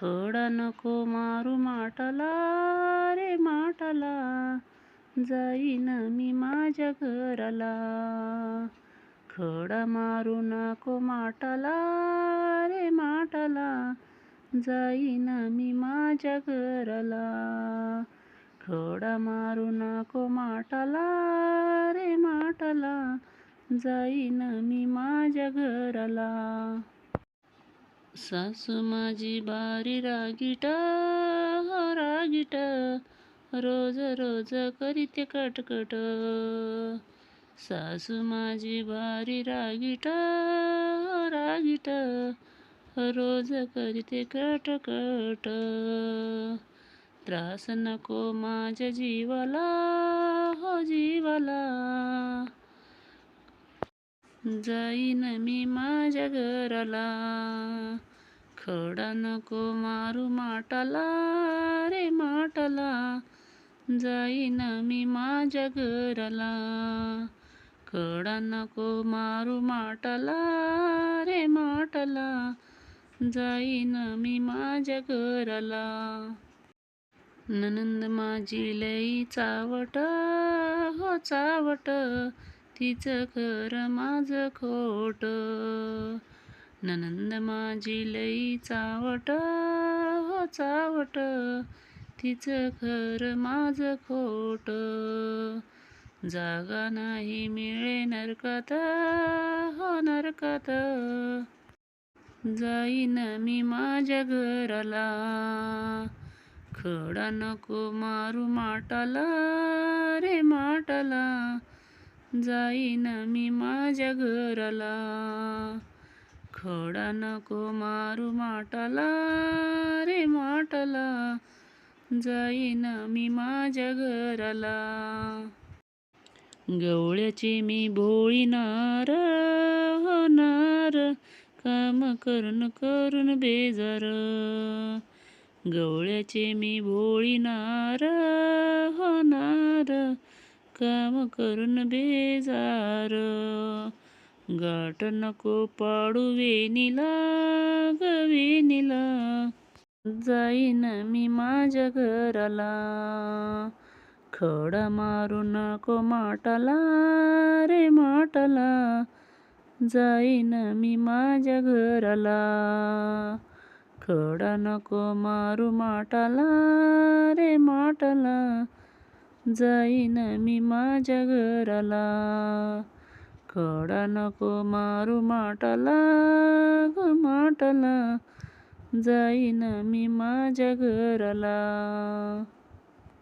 खड नको मारू माटला रे माटला जाईन मी माझ्या घराला. खड मारू नको माटला रे माटला जाईन मी माझ्या घराला. खड मारू नको माटला रे माटला जाईन मी माझ्या घराला. सासू माझी बारी रागिटा रागिटा. रोज रोज करीते कटकट. सासू माझी बारी रागिटा रागिटा. रोज करीते कटकट. त्रास नको माझ्या जीवाला हो जीवाला. जाईन मी माझ्या घराला. खडा नको मारू माटाला रे माटाला. जाईन मी माझ्या घराला. खडा नको मारू माटाला रे माटाला. जाईन मी माझ्या घराला. ननंद माझी लई चावट हो चावट. तिचं खरं माझं खोट. ननंद माझी लई चावट हो चावट. तिचं खरं माझं खोट. जागा नाही मिळे नरकात हो नरकात. जाईन मी माझ्या घराला. खडा नको मारू माटाला रे माटाला. जाईन मी माझ्या घराला. खडा नको मारू माटाला रे माटाला. जाईन मी माझ्या घराला. गवळ्याची मी भोळी नार हो काम करून करून बेजार. गवळ्याचे मी भोळी नार काम करून बेजार. गाठ नको पाडू वेणीला ग जाईन मी माझ्या घराला. खडा मारू नको माटाला रे माटाला. जाईन मी माझ्या घराला. खडा नको मारू माटाला रे माटाला. जाईन मी माझ्या घराला खडा नको मारू माटाला ग माटाला. जाईन मी माझ्या घराला